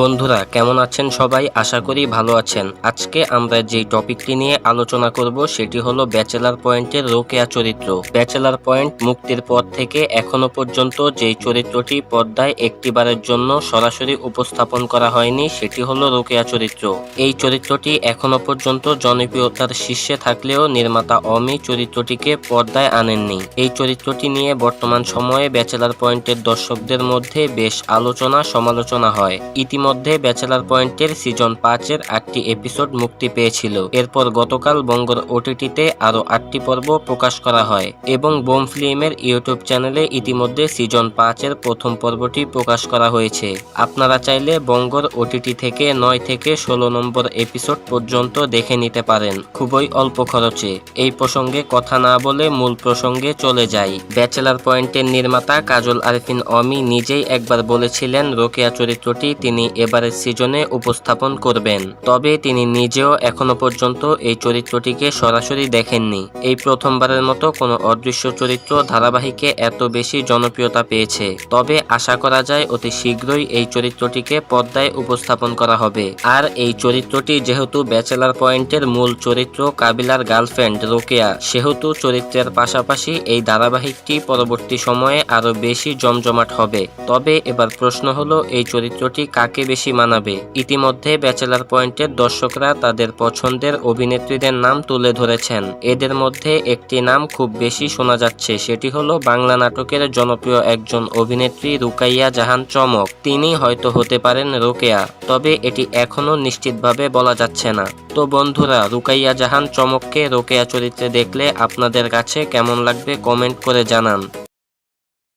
বন্ধুরা, কেমন আছেন সবাই? আশা করি ভালো আছেন। আজকে আমরা যেই টপিকটি নিয়ে আলোচনা করব, সেটি হলো ব্যাচেলার পয়েন্টের রোকেয়া চরিত্র। ব্যাচেলার পয়েন্ট মুক্তির পর থেকে এখনও পর্যন্ত যেই চরিত্রটি পর্দায় একটিবারের জন্য সরাসরি উপস্থাপন করা হয়নি, সেটি হলো রোকেয়া চরিত্র। এই চরিত্রটি এখনও পর্যন্ত জনপ্রিয়তার শীর্ষে থাকলেও নির্মাতা অমি চরিত্রটিকে পর্দায় আনেননি। এই চরিত্রটি নিয়ে বর্তমান সময়ে ব্যাচেলার পয়েন্টের দর্শকদের মধ্যে বেশ আলোচনা সমালোচনা হয়। ইতিমধ্যে ব্যাচেলার পয়েন্টের সিজন পাঁচের আটটি এপিসোড মুক্তি পেয়েছিল। এরপর গতকাল বঙ্গর ওটিটিতে আরও আটটি পর্ব প্রকাশ করা হয় এবং বোম ফিল্মের ইউটিউব চ্যানেলে ইতিমধ্যে সিজন পাঁচের প্রথম পর্বটি প্রকাশ করা হয়েছে। আপনারা চাইলে বঙ্গর ওটিটি থেকে নয় থেকে ষোলো নম্বর এপিসোড পর্যন্ত দেখে নিতে পারেন। খুবই অল্প খরচে। এই প্রসঙ্গে কথা না বলে মূল প্রসঙ্গে চলে যাই। ব্যাচেলার পয়েন্টের নির্মাতা কাজল আরিফিন অমি নিজেই একবার বলেছিলেন, রোকেয়া চরিত্রটি তিনি এবারের সিজনে উপস্থাপন করবেন। তবে তিনি নিজেও এখনও পর্যন্ত এই চরিত্রটিকে সরাসরি দেখেননি। এই প্রথমবারের মতো কোনো অদৃশ্য চরিত্র ধারাবাহিকে এত বেশি জনপ্রিয়তা পেয়েছে। তবে আশা করা যায় অতি শীঘ্রই এই চরিত্রটিকে পর্দায় উপস্থাপন করা হবে। আর এই চরিত্রটি যেহেতু ব্যাচেলার পয়েন্টের মূল চরিত্র কাবিলার গার্লফ্রেন্ড রোকেয়া, সেহেতু চরিত্রের পাশাপাশি এই ধারাবাহিকটি পরবর্তী সময়ে আরও বেশি জমজমাট হবে। তবে এবার প্রশ্ন হলো, এই চরিত্রটি কাকে বেশি মানাবে। ইতিমধ্যে ব্যাচেলার পয়েন্টের দর্শকরা তাদের পছন্দের অভিনেত্রীদের নাম তুলে ধরেছেন। এদের মধ্যে একটি নাম খুব বেশি শোনা যাচ্ছে, সেটি হলো বাংলা নাটকের জনপ্রিয় একজন অভিনেত্রী রুকাইয়া জাহান চমক। তিনি হয়তো হতে পারেন রোকেয়া, তবে এটি এখনও নিশ্চিতভাবে বলা যাচ্ছে না। তো বন্ধুরা, রুকাইয়া জাহান চমককে রোকেয়া চরিত্রে দেখলে আপনাদের কাছে কেমন লাগবে কমেন্ট করে জানান।